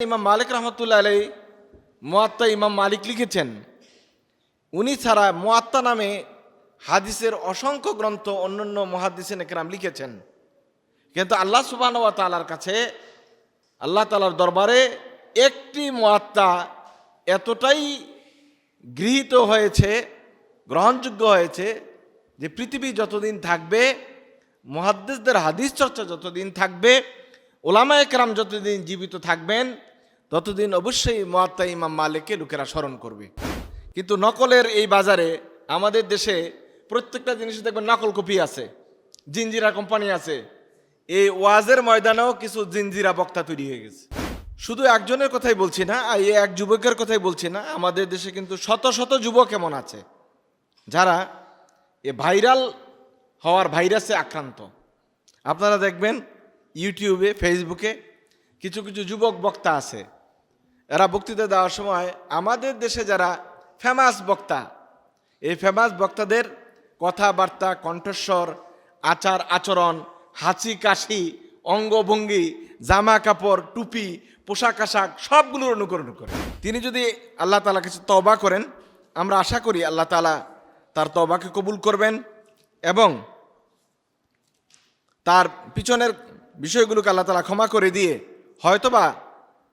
ইমাম মালিক রহমতুল্লাহ আলাই মোয়াত্তা ইমাম মালিক লিখেছেন, উনি ছাড়া মোয়াত্তা নামে হাদিসের অসংখ্য গ্রন্থ অন্যান্য মহাদিসেন একরাম লিখেছেন। কিন্তু আল্লাহ সুবাহ তালার কাছে, আল্লাহ তালার দরবারে একটি মোয়াত্তা এতটাই গৃহীত হয়েছে, গ্রহণযোগ্য হয়েছে যে পৃথিবী যতদিন থাকবে মহাদ্দেশদের হাদিস চর্চা যতদিন থাকবে ওলামা একরাম যতদিন জীবিত থাকবেন ততদিন অবশ্যই মোয়াত্তা ইমাম মালিককে লোকেরা স্মরণ করবে। কিন্তু নকলের এই বাজারে আমাদের দেশে প্রত্যেকটা জিনিসে দেখবেন নকল কপি আছে জিঞ্জিরা কোম্পানি আছে। এই ওয়াজের ময়দানেও কিছু জিঞ্জিরা বক্তা তৈরি হয়ে গেছে। শুধু একজনের কথাই বলছি না এই এক যুবকের কথাই বলছি না, আমাদের দেশে কিন্তু শত শত যুবক এমন আছে, যারা এ ভাইরাল হওয়ার ভাইরাসে আক্রান্ত। আপনারা দেখবেন ইউটিউবে, ফেসবুকে কিছু কিছু যুবক বক্তা আছে এরা বক্তৃতা দেওয়ার সময় আমাদের দেশে যারা ফেমাস বক্তা, এই ফেমাস বক্তাদের কথাবার্তা, কণ্ঠস্বর, আচার আচরণ হাসি কাশি, অঙ্গভঙ্গি, জামা কাপড়, টুপি, পোশাক আশাক সবগুলোর অনুকরণ করে। তিনি যদি আল্লাহ তালা কিছু তবা করেন, আমরা আশা করি আল্লাহ তালা তার তবাকে কবুল করবেন এবং তার পিছনের বিষয়গুলোকে আল্লাহ তালা ক্ষমা করে দিয়ে হয়তোবা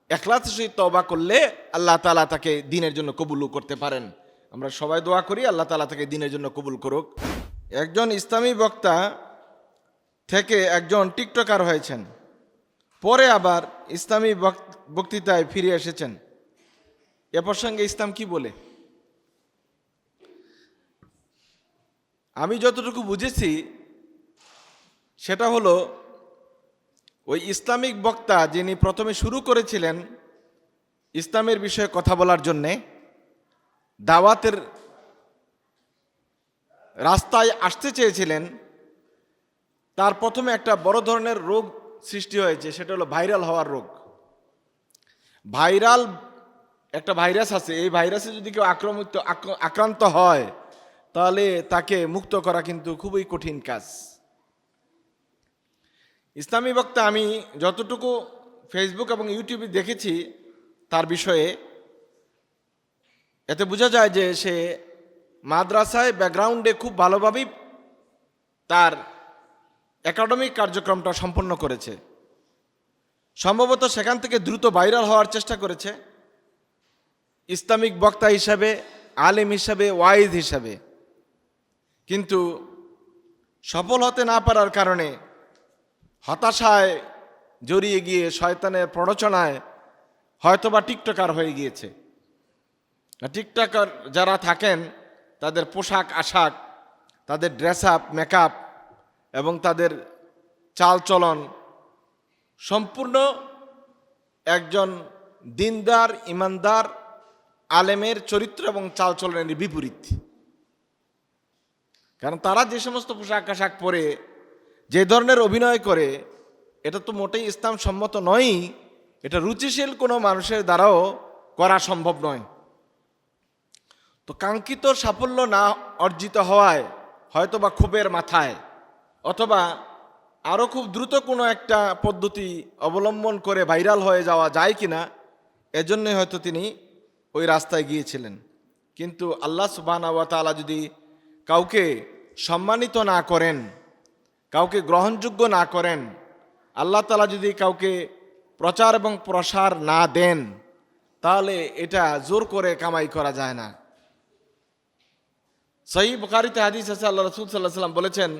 একলাস সহিত তবা করলে আল্লাহ তালা তাকে দিনের জন্য কবুল করতে পারেন। আমরা সবাই দোয়া করি, আল্লাহ তালা তাকে দিনের জন্য কবুল করুক। একজন ইসলামী বক্তা থেকে একজন টিকটকার হয়েছেন, পরে আবার ইসলামী বক- বক্তৃতায় ফিরে এসেছেন। এ প্রসঙ্গে ইসলাম কি বলে? আমি যতটুকু বুঝেছি, সেটা হলো ওই ইসলামিক বক্তা যিনি প্রথমে শুরু করেছিলেন ইসলামের বিষয়ে কথা বলার জন্যে, দাওয়াতের রাস্তায় আসতে চেয়েছিলেন, তার প্রথমে একটা বড় ধরনের রোগ সৃষ্টি হয়েছে, সেটা হলো ভাইরাল হওয়ার রোগ। ভাইরাল একটা ভাইরাস আছে, এই ভাইরাসে যদি কেউ আক্রমিত, আক্র- আক্রান্ত হয়, তাহলে তাকে মুক্ত করা কিন্তু খুবই কঠিন কাজ। ইসলামী বক্তা আমি যতটুকু ফেসবুক এবং ইউটিউবে দেখেছি তার বিষয়ে, এতে বোঝা যায় যে সে মাদ্রাসায় ব্যাকগ্রাউন্ডে খুব ভালোভাবেই তার একাডেমিক কার্যক্রমটা সম্পন্ন করেছে। সম্ভবত সেখান থেকে দ্রুত ভাইরাল হওয়ার চেষ্টা করেছে। ইসলামিক বক্তা হিসাবে, আলেম হিসাবে, ওয়াইজ হিসাবে। কিন্তু সফল হতে না পারার কারণে হতাশায় জড়িয়ে গিয়ে শয়তানের প্ররোচনায় হয়তোবা টিকটকার হয়ে গিয়েছে। টিকটকার যারা থাকেন, তাদের পোশাক, আশাক, তাদের ড্রেস আপ মেকআপ এবং তাদের চালচলন সম্পূর্ণ একজন দিনদার, ইমানদার, আলেমের চরিত্র এবং চালচলনের বিপরীত। কারণ তারা যে সমস্ত পোশাক, আশাক পরে যে ধরনের অভিনয় করে, এটা তো মোটেই ইসলাম সম্মত নয়ই, এটা রুচিশীল কোনো মানুষের দ্বারাও করা সম্ভব নয়। তো কাঙ্ক্ষিত সাফল্য না অর্জিত হওয়ায় হয়তো বা ক্ষোভের মাথায়, অথবা আরও খুব দ্রুত কোনো একটা পদ্ধতি অবলম্বন করে ভাইরাল হয়ে যাওয়া যায় কিনা, এজন্যই হয়তো তিনি ওই রাস্তায় গিয়েছিলেন। কিন্তু আল্লাহ সুবাহ যদি কাউকে সম্মানিত না করেন কাউকে গ্রহণযোগ্য না করেন, আল্লাহ তালা যদি কাউকে প্রচার এবং প্রসার না দেন, তাহলে এটা জোর করে কামাই করা যায় না। সহি বুখারিতে হাদিস আছে, আল্লাহ রসুল সাল্লাহ সাল্লাম বলেছেন,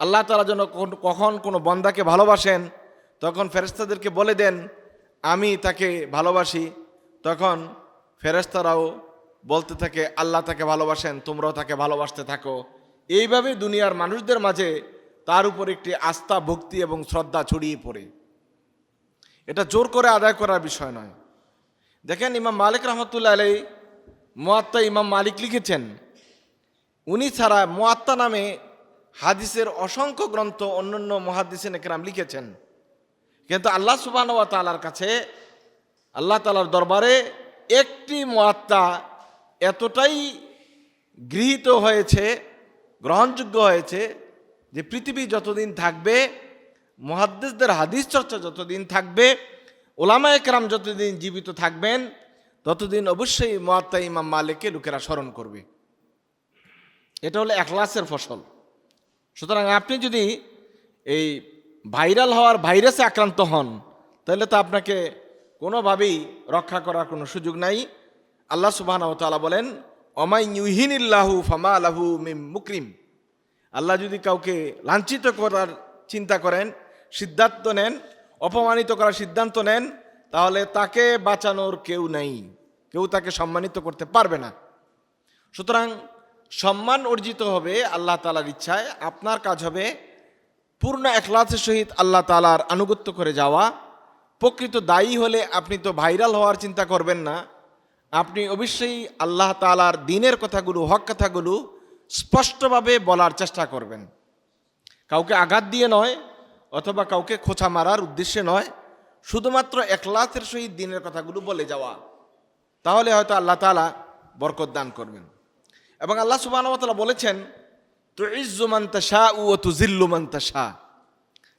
আল্লাহ তালা যেন কখন কোনো বন্দাকে ভালোবাসেন, তখন ফেরেস্তাদেরকে বলে দেন, আমি তাকে ভালোবাসি। তখন ফেরেস্তারাও বলতে থাকে, আল্লাহ তাকে ভালোবাসেন, তোমরাও তাকে ভালোবাসতে থাকো। এইভাবে দুনিয়ার মানুষদের মাঝে তার উপর একটি আস্থা, ভক্তি এবং শ্রদ্ধা ছড়িয়ে পড়ে। এটা জোর করে আদায় করার বিষয় নয়। দেখেন ইমাম মালিক রহমতুল্লাহ আলাই মোয়াত্তা ইমাম মালিক লিখেছেন, উনি ছাড়া মোয়াত্তা নামে হাদিসের অসংখ্য গ্রন্থ অন্যান্য মহাদিসেন একরাম লিখেছেন। কিন্তু আল্লাহ সুবাহ তালার কাছে, আল্লাহ তালার দরবারে একটি মোয়াত্তা এতটাই গৃহীত হয়েছে, গ্রহণযোগ্য হয়েছে যে পৃথিবী যতদিন থাকবে মহাদ্দেশদের হাদিস চর্চা যতদিন থাকবে, ওলামা একরাম যতদিন জীবিত থাকবেন, ততদিন অবশ্যই মোয়াত্তা ইমাম মালিককে লোকেরা স্মরণ করবে। এটা হলো একলাসের ফসল। সুতরাং আপনি যদি এই ভাইরাল হওয়ার ভাইরাসে আক্রান্ত হন, তাহলে তো আপনাকে কোনোভাবেই রক্ষা করার কোনো সুযোগ নাই। আল্লাহ সুবাহ বলেন অমাই ইউহিনিল্লাহু ফামা আলাহু মিম মুকরিম। আল্লাহ যদি কাউকে লাঞ্ছিত করার চিন্তা করেন, সিদ্ধান্ত নেন, অপমানিত করার সিদ্ধান্ত নেন, তাহলে তাকে বাঁচানোর কেউ নেই। কেউ তাকে সম্মানিত করতে পারবে না। সুতরাং সম্মান অর্জিত হবে আল্লাহ তালার ইচ্ছায়, আপনার কাজ হবে পূর্ণ একলাসের সহিত আল্লাহ তালার আনুগত্য করে যাওয়া। প্রকৃত দায়ী হলে আপনি তো ভাইরাল হওয়ার চিন্তা করবেন না। আপনি অবশ্যই আল্লাহ তালার দিনের কথাগুলো, হক কথাগুলো স্পষ্টভাবে বলার চেষ্টা করবেন। কাউকে আঘাত দিয়ে নয়, অথবা কাউকে খোঁচা মারার উদ্দেশ্যে নয়, শুধুমাত্র একলাসের সহিত দিনের কথাগুলো বলে যাওয়া। তাহলে হয়তো আল্লাহ তালা বরকত দান করবেন। এবং আল্লাহ সুবাহতালা বলেছেন তো ইজ্জুমান্তা শাহ ও তু জিল্লুমান্তা শাহ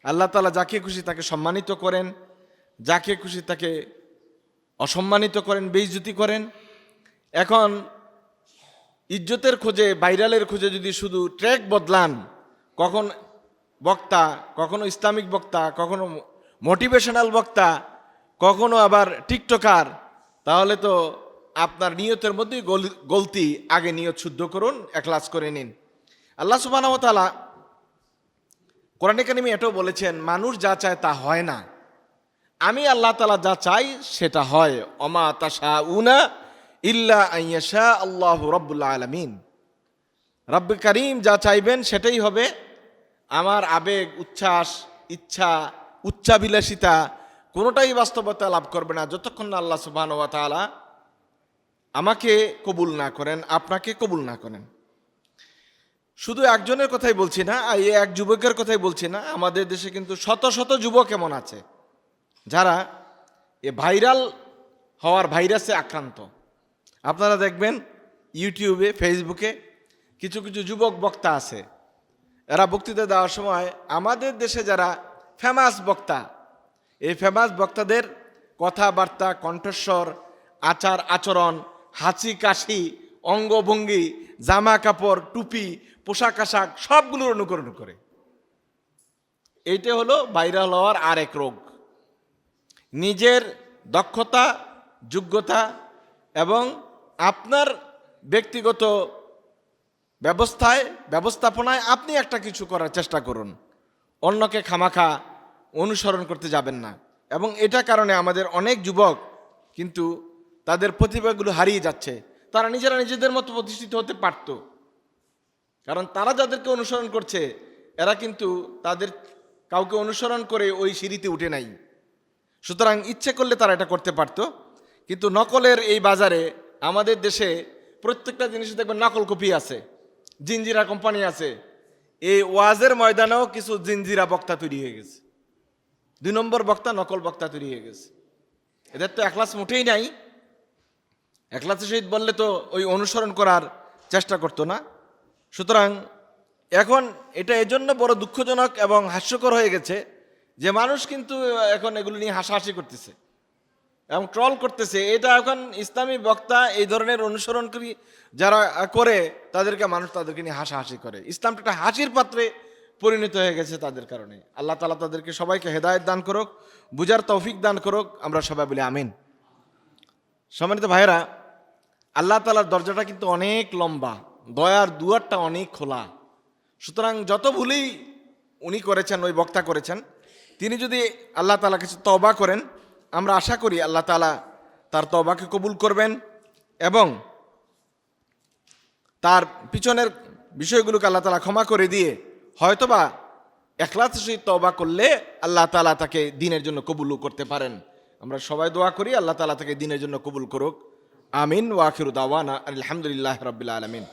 আল্লাহ তালা যাকে খুশি তাকে সম্মানিত করেন, যাকে খুশি তাকে অসম্মানিত করেন, বেইজ্জতি করেন। এখন ইজ্জতের খোঁজে ভাইরালের খোঁজে যদি শুধু ট্র্যাক বদলান, কখন বক্তা, কখনো ইসলামিক বক্তা, কখনো মোটিভেশনাল বক্তা, কখনো আবার টিকটকার, তাহলে তো আপনার নিয়তের মধ্যেই গলতি, আগে নিয়ত শুদ্ধ করুন একলাস করে নিন। আল্লাহ সুবাহ তালা কোরআনে কানিমি এটাও বলেছেন, মানুষ যা চায় তা হয় না। আমি আল্লাহ তালা যা চাই সেটা হয়। অমা তাশা উনা ইল্লা আল্লাহ করিম যা চাইবেন সেটাই হবে। আমার আবেগ, উচ্ছ্বাস, ইচ্ছা উচ্চাবিলাসিতা কোনোটাই বাস্তবতা লাভ করবে না। যতক্ষণ না আল্লাহ সুবাহ তালা আমাকে কবুল না করেন, আপনাকে কবুল না করেন। শুধু একজনের কথাই বলছি না এই এক যুবকের কথাই বলছি না, আমাদের দেশে কিন্তু শত শত যুবক এমন আছে, যারা এ ভাইরাল হওয়ার ভাইরাসে আক্রান্ত। আপনারা দেখবেন ইউটিউবে, ফেসবুকে কিছু কিছু যুবক বক্তা আছে। এরা বক্তৃতা দেওয়ার সময় আমাদের দেশে যারা ফেমাস বক্তা, এই ফেমাস বক্তাদের কথাবার্তা, কণ্ঠস্বর, আচার আচরণ হাসি কাশি, অঙ্গভঙ্গি, জামা কাপড়, টুপি, পোশাক আশাক সবগুলোর অনুকরণ করে। এইটা হলো ভাইরাল হওয়ার আর এক রোগ। নিজের দক্ষতা, যোগ্যতা এবং আপনার ব্যক্তিগত ব্যবস্থায়, ব্যবস্থাপনায় আপনি একটা কিছু করার চেষ্টা করুন। অন্যকে খামাখা অনুসরণ করতে যাবেন না। এবং এটা কারণে আমাদের অনেক যুবক কিন্তু তাদের প্রতিভাগুলো হারিয়ে যাচ্ছে। তারা নিজেরা নিজেদের মতো প্রতিষ্ঠিত হতে পারত। কারণ তারা যাদেরকে অনুসরণ করছে, এরা কিন্তু তাদের কাউকে অনুসরণ করে ওই সিঁড়িতে উঠে নাই। সুতরাং ইচ্ছে করলে তারা এটা করতে পারত। কিন্তু নকলের এই বাজারে আমাদের দেশে প্রত্যেকটা জিনিস দেখবেন নকল কপি আছে, জিনজিরা কোম্পানি আছে। এই ওয়াজের ময়দানেও কিছু জিনজিরা বক্তা তৈরি হয়ে গেছে। দুই নম্বর বক্তা নকল বক্তা তৈরি হয়ে গেছে। এদের তো একলাস মোটেই নাই। একলাসের সহিত বললে তো ওই অনুসরণ করার চেষ্টা করতো না। সুতরাং এখন এটা এজন্য বড় দুঃখজনক এবং হাস্যকর হয়ে গেছে যে মানুষ কিন্তু এখন এগুলো নিয়ে হাসাহাসি করতেছে। এবং ট্রল করতেছে। এটা এখন ইসলামী বক্তা এই ধরনের অনুসরণকারী যারা করে, তাদেরকে মানুষ তাদেরকে নিয়ে হাসাহাসি করে। ইসলামটা একটা হাসির পাত্রে পরিণত হয়ে গেছে তাদের কারণে। আল্লাহ তালা তাদেরকে সবাইকে হেদায়ত দান করুক বুজার তৌফিক দান করুক, আমরা সবাই বলি আমিন। সম্মানিত ভাইয়েরা, আল্লাহ তালার দরজাটা কিন্তু অনেক লম্বা, দয়ার দুয়ারটা অনেক খোলা। সুতরাং যত ভুলই উনি করেছেন, ওই বক্তা করেছেন, তিনি যদি আল্লাহ তালা কিছু তবা করেন আমরা আশা করি আল্লাহ তালা তার তবাকে কবুল করবেন এবং তার পিছনের বিষয়গুলোকে আল্লাহ তালা ক্ষমা করে দিয়ে হয়তোবা একলাস সহিত তবা করলে আল্লাহ তালা তাকে দিনের জন্য কবুলও করতে পারেন। আমরা সবাই দোয়া করি আল্লাহ তালা তাকে দিনের জন্য কবুল করুক। আমিন ওয়াখির দাওয়ানা আলহামদুলিল্লাহ রবিল্লা আলমিন।